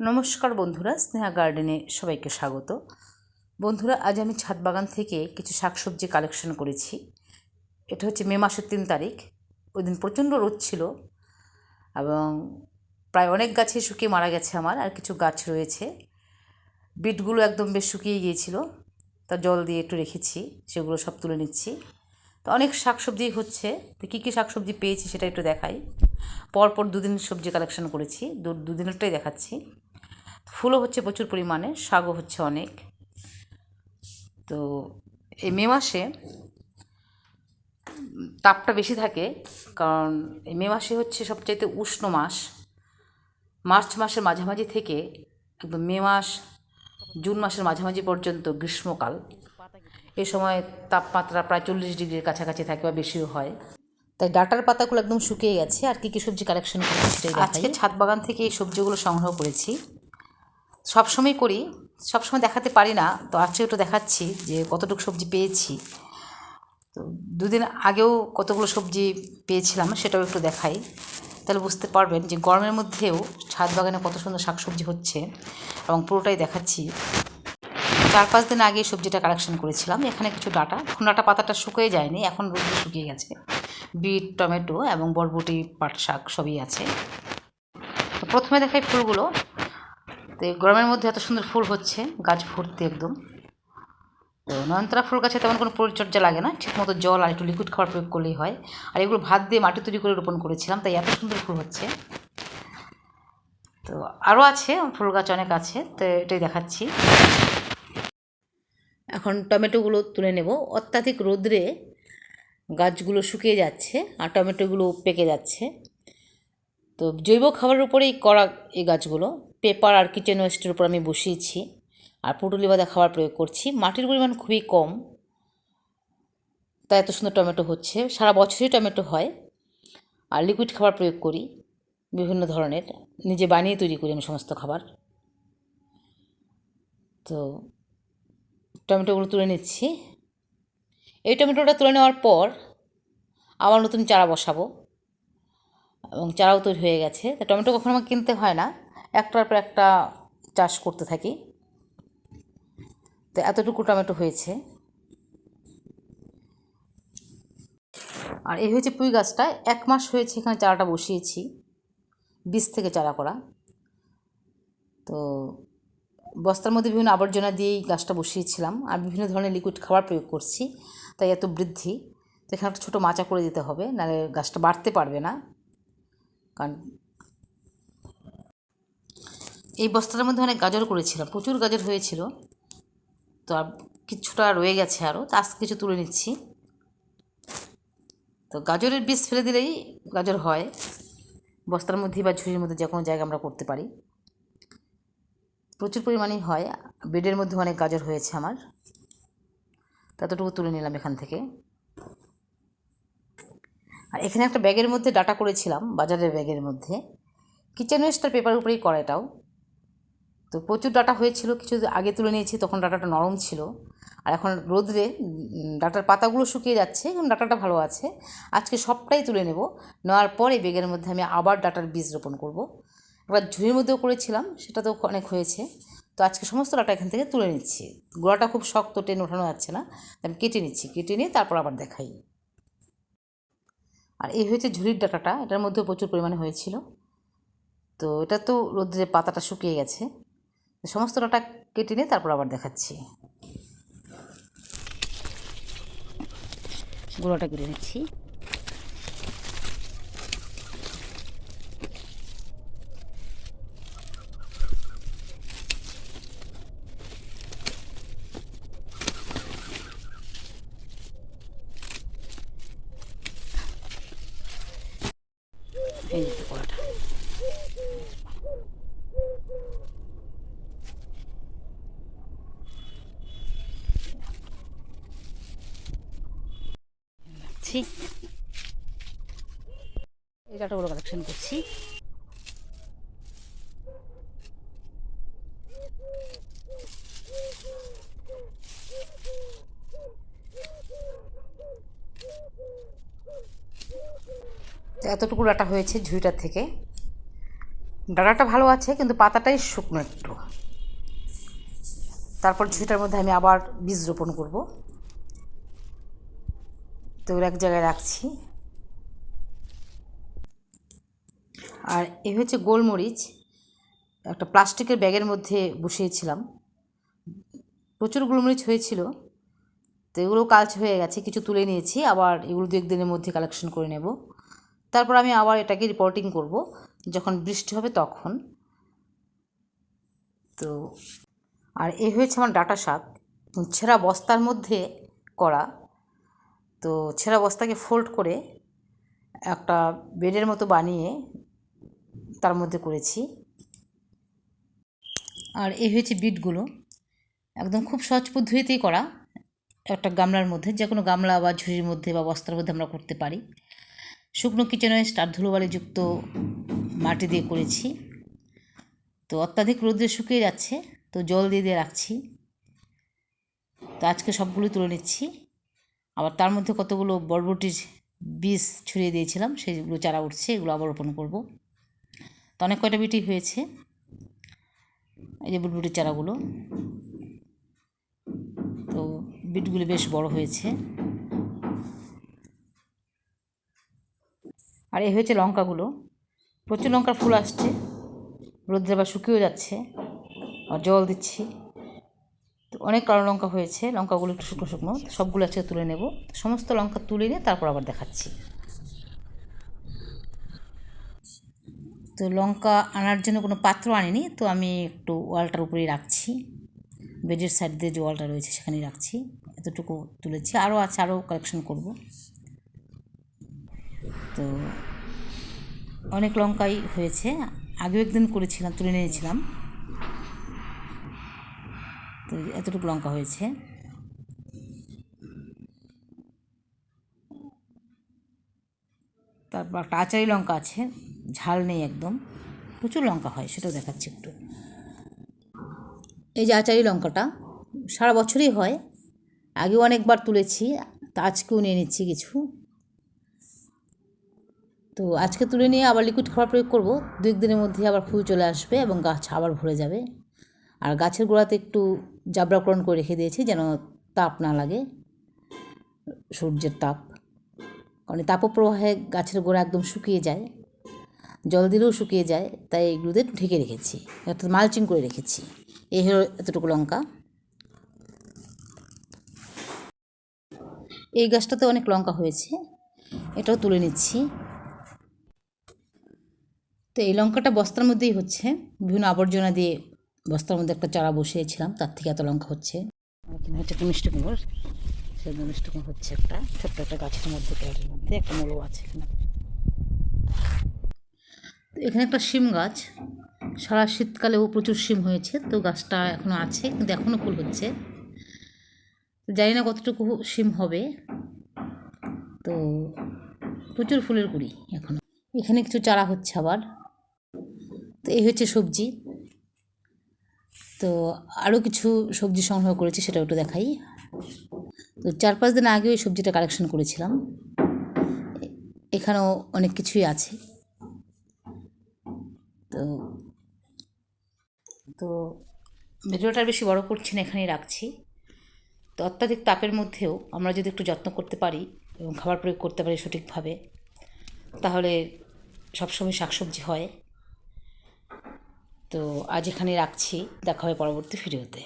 নমস্কার বন্ধুরা, স্নেহা গার্ডেনে সবাইকে স্বাগত। বন্ধুরা, আজ আমি ছাদ বাগান থেকে কিছু শাকসবজি কালেকশন করেছি। এটা হচ্ছে মে মাসের তিন তারিখ। ওই দিন প্রচণ্ড রোদ ছিল এবং প্রায় অনেক গাছে শুকিয়ে মারা গেছে আমার, আর কিছু গাছ রয়েছে। বিটগুলো একদম বেশ শুকিয়ে গিয়েছিল। তা জল দিয়ে একটু রেখেছি, সেগুলো সব তুলে নিচ্ছি। তো অনেক শাকসবজি হচ্ছে, তো কী কী শাকসবজি পেয়েছি সেটা একটু দেখাই। পরপর দুদিন সবজি কালেকশন করেছি, দু, দুদিনেরটাই দেখাচ্ছি। ফুলও হচ্ছে প্রচুর পরিমাণে শাকও হচ্ছে অনেক। তো এই মে মাসে তাপটা বেশি থাকে, কারণ এই মে মাসে হচ্ছে সবচাইতে উষ্ণ মাস। মার্চ মাসের মাঝামাঝি থেকে একদম মে মাস, জুন মাসের মাঝামাঝি পর্যন্ত গ্রীষ্মকাল। এ সময় তাপমাত্রা প্রায় চল্লিশ ডিগ্রির কাছাকাছি থাকে বা বেশিও হয়। তাই ডাটার পাতাগুলো একদম শুকিয়ে গেছে। আর কী কী সবজি কালেকশন করেছি আজকে ছাদ বাগান থেকে এই সবজিগুলো সংগ্রহ করেছি। সবসময় করি, সবসময় দেখাতে পারি না, তো আজকে একটু দেখাচ্ছি যে কতটুকু সবজি পেয়েছি। তো দুদিন আগেও কতগুলো সবজি পেয়েছিলাম সেটাও একটু দেখাই। তাহলে বুঝতে পারবেন যে গরমের মধ্যেও ছাদ বাগানে কত সুন্দর শাকসবজি হচ্ছে এবং পুরোটাই দেখাচ্ছি। চার পাঁচ দিন আগে সবজিটা কালেকশন করেছিলাম, এখানে কিছু ডাটা। ডাটা পাতাটা শুকিয়ে যায়নি, এখন রোদে শুকিয়ে গেছে। বিট, টমেটো এবং বরবটি, পাট শাক সবই আছে। প্রথমে দেখাই ফুলগুলো। তো গরমের মধ্যে এত সুন্দর ফুল হচ্ছে, গাছ ভর্তি একদম। তো নয়নতারা ফুল গাছে তেমন কোনো পরিচর্যা লাগে না ঠিকমতো জল আর একটু লিকুইড খাবার প্রয়োগ করলেই হয়। আর এগুলো ভাত দিয়ে মাটি তৈরি করে রোপণ করেছিলাম, তাই এত সুন্দর ফুল হচ্ছে। তো আরও আছে, ফুল গাছ অনেক আছে, তো এটাই দেখাচ্ছি। এখন টমেটোগুলো তুলে নেব। অত্যাধিক রোদ্রে গাছগুলো শুকিয়ে যাচ্ছে আর টমেটোগুলো পেকে যাচ্ছে। তো জৈব খাবারের উপরেই করা এই গাছগুলো। পেপার আর কিচেন ওয়েস্টের উপর আমি বসিয়েছি আর পুটুলি বাদা খাবার প্রয়োগ করছি। মাটির পরিমাণ খুবই কম। তাই এত সুন্দর টমেটো হচ্ছে। সারা বছরই টমেটো হয়। আর লিকুইড খাবার প্রয়োগ করি। বিভিন্ন ধরনের। নিজে বানিয়ে তৈরি করি আমি সমস্ত খাবার। তো টমেটোগুলো তুলে নিচ্ছি। এই টমেটোটা তুলে নেওয়ার পর আবার নতুন চারা বসাবো। এবং চারাও তৈরি হয়ে গেছে। তা টমেটো কখনো আমাকে কিনতে হয় না। একটার পর একটা চাষ করতে থাকি। তো এতটুকু টমেটো হয়েছে। আর এই হয়েছে পুঁই গাছটা, এক মাস হয়েছে এখানে চারাটা বসিয়েছি, বীজ থেকে চারা করা। তো বস্তার মধ্যে বিভিন্ন আবর্জনা দিয়েই গাছটা বসিয়েছিলাম, আর বিভিন্ন ধরনের লিকুইড খাবার প্রয়োগ করছি, তাই এত বৃদ্ধি। তো এখানে একটা ছোটো মাচা করে দিতে হবে, নাহলে গাছটা বাড়তে পারবে না। কারণ এই বস্তার মধ্যে অনেক গাজর করেছিলাম প্রচুর গাজর হয়েছিল। তো আর কিছুটা রয়ে গেছে আরও তা আজকে কিছু তুলে নিচ্ছি। তো গাজরের বীজ ফেলে দিলেই গাজর হয়, বস্তার মধ্যে বা ঝুড়ির মধ্যে যে কোনো জায়গায় আমরা করতে পারি। প্রচুর পরিমাণেই হয়, বেডের মধ্যে অনেক গাজর হয়েছে আমার। ততটুকু তুলে নিলাম এখান থেকে। আর এখানে একটা ব্যাগের মধ্যে ডাটা করেছিলাম, বাজারের ব্যাগের মধ্যে। কিচেন ওয়েস্টার পেপারের উপরেই করা এটাও। তো প্রচুর ডাটা হয়েছিল, কিছু আগে তুলে নিয়েছি, তখন ডাটাটা নরম ছিল। আর এখন রোদ্রে ডাটার পাতাগুলো শুকিয়ে যাচ্ছে এবং ডাটাটা ভালো আছে। আজকে সবটাই তুলে নেব, নেওয়ার পরে বেগের মধ্যে আমি আবার ডাটার বীজ রোপণ করব। একবার ঝুড়ির মধ্যেও করেছিলাম সেটা তো অনেক হয়েছে। তো আজকে সমস্ত ডাটা এখান থেকে তুলে নিচ্ছি। গোড়াটা খুব শক্ত, টেনে ওঠানো যাচ্ছে না আমি কেটে নিচ্ছি, কেটে নিয়ে তারপর আবার দেখাই। আর এই হয়েছে ঝুড়ির ডাটাটা, এটার মধ্যেও প্রচুর পরিমাণে হয়েছিল। তো এটা তো রোদ্রে পাতাটা শুকিয়ে গেছে। সমস্ত ডাটা কেটে নিয়ে তারপর আবার দেখাচ্ছি। গুঁড়োটা কেটে নিচ্ছি এই যে কড়াটা রাখছি এই ডাটাগুলো কালেকশন করছি। এতটুকু ডাটা হয়েছে ঝুড়িটার থেকে। ডাঁটাটা ভালো আছে, কিন্তু পাতাটাই শুকনো একটু। তারপর ঝুঁটার মধ্যে আমি আবার বীজ রোপণ করব। তো এক জায়গায় রাখছি। আর এ হচ্ছে গোলমরিচ। একটা প্লাস্টিকের ব্যাগের মধ্যে বসিয়েছিলাম। প্রচুর গোলমরিচ হয়েছিল। তো এগুলো কাজ হয়ে গেছে, কিছু তুলে নিয়েছি। আবার এগুলো দু একদিনের মধ্যে কালেকশন করে নেব। তারপর আমি আবার এটাকে রিপোর্টিং করব। যখন বৃষ্টি হবে তখন। তো আর এ হয়েছে আমার ডাটা শাক। ছেঁড়া বস্তার মধ্যে করা তো ছেঁড়া বস্তাকে ফোল্ড করে একটা বেডের মতো বানিয়ে তার মধ্যে করেছি। আর এই হয়েছে বিটগুলো একদম খুব সহজ পদ্ধতিতেই করা। একটা গামলার মধ্যে যে কোনো গামলা বা ঝুড়ির মধ্যে বা বস্তার মধ্যে আমরা করতে পারি। শুকনো কিচেন ওয়েস্ট আর ধুলোবালিযুক্ত মাটি দিয়ে করেছি। তো অত্যাধিক রোদ্রে শুকিয়ে যাচ্ছে, তো জল দিয়ে দিয়ে রাখছি। তো আজকে সবগুলো তুলে নিচ্ছি। আবার তার মধ্যে কতগুলো বরবটির বীজ ছড়িয়ে দিয়েছিলাম, সেগুলো চারা উঠছে, এগুলো আবার রোপণ করব। তো অনেক কয়টা বিটি হয়েছে? এই যে বুটবুটির চারাগুলো। তো বিটগুলি বেশ বড় হয়েছে। আর এই হয়েছে লঙ্কাগুলো। প্রচুর লঙ্কার ফুল আসছে। রোদ্রে আবার শুকিয়েও যাচ্ছে। আর জল দিচ্ছি। অনেক কালো লঙ্কা হয়েছে, লঙ্কাগুলো একটু শুকনো শুকনো, সবগুলো আজকে তুলে নেব। সমস্ত লঙ্কা তুলে নিয়ে তারপর আবার দেখাচ্ছি। তো লঙ্কা আনার জন্য কোনো পাত্র আনিনি, তো আমি একটু ওয়ালটার উপরেই রাখছি। বেডের সাইড দিয়ে যে ওয়ালটা রয়েছে সেখানেই রাখছি। এতটুকু তুলেছি। আরও আছে, আরও কালেকশন করব। তো অনেক লঙ্কাই হয়েছে। আগেও একদিন করেছিলাম, তুলে নিয়েছিলাম। তো এতটুকু লঙ্কা হয়েছে। তারপর একটা আচারি লঙ্কা আছে, ঝাল নেই একদম, প্রচুর লঙ্কা হয়, সেটাও দেখাচ্ছি একটু। এই যে আচারি লঙ্কাটা, সারা বছরই হয়, আগেও অনেকবার তুলেছি, তা আজকেও নিয়ে নিচ্ছি কিছু। তো আজকে তুলে নিয়ে আবার লিকুইড খাবার প্রয়োগ করব দু একদিনের মধ্যে আবার ফুল চলে আসবে এবং গাছ আবার ভরে যাবে। আর গাছের গোড়াতে একটু জাবরাকরণ করে রেখে দিয়েছি যেন তাপ না লাগে, সূর্যের তাপ। কারণ তাপপ্রবাহে গাছের গোড়া একদম শুকিয়ে যায়, জল দিলেও শুকিয়ে যায়, তাই এগুলোতে ঢেকে রেখেছি, অর্থাৎ মালচিং করে রেখেছি। এই হলো এতটুকু লঙ্কা। এই গাছটাতে অনেক লঙ্কা হয়েছে, এটাও তুলে নিচ্ছি। তো এই লঙ্কাটা বস্তার মধ্যেই হচ্ছে, বিভিন্ন আবর্জনা দিয়ে বস্তার মধ্যে একটা চারা বসিয়েছিলাম তার থেকে এত লঙ্কা হচ্ছে। এখানে হচ্ছে একটা মিষ্টি কুমড়োর সেই মিষ্টি কুমড়ো হচ্ছে একটা ছোট্ট একটা গাছের মধ্যে মধ্যে একটা মোড়ো আছে এখানে। তো এখানে একটা শিম গাছ। সারা শীতকালেও প্রচুর শিম হয়েছে তো গাছটা এখনও আছে কিন্তু এখনও ফুল হচ্ছে। জানি না কতটুকু শিম হবে। তো প্রচুর ফুলের কুড়ি এখনও এখানে কিছু চারা হচ্ছে আবার। তো এই হচ্ছে সবজি। তো আরও কিছু সবজি সংগ্রহ করেছি সেটা একটু দেখাই। তো চার পাঁচ দিন আগে ওই সবজিটা কালেকশন করেছিলাম। এখানেও অনেক কিছুই আছে। তো তো ভিডিওটা বেশি বড় করছি না, এখানেই রাখছি। তো অত্যাধিক তাপের মধ্যেও আমরা যদি একটু যত্ন করতে পারি এবং খাবার প্রয়োগ করতে পারি সঠিকভাবে, তাহলে সবসময় শাকসবজি হয়। তো আজ এখানে রাখছি। দেখা হবে পরবর্তী ভিডিওতে।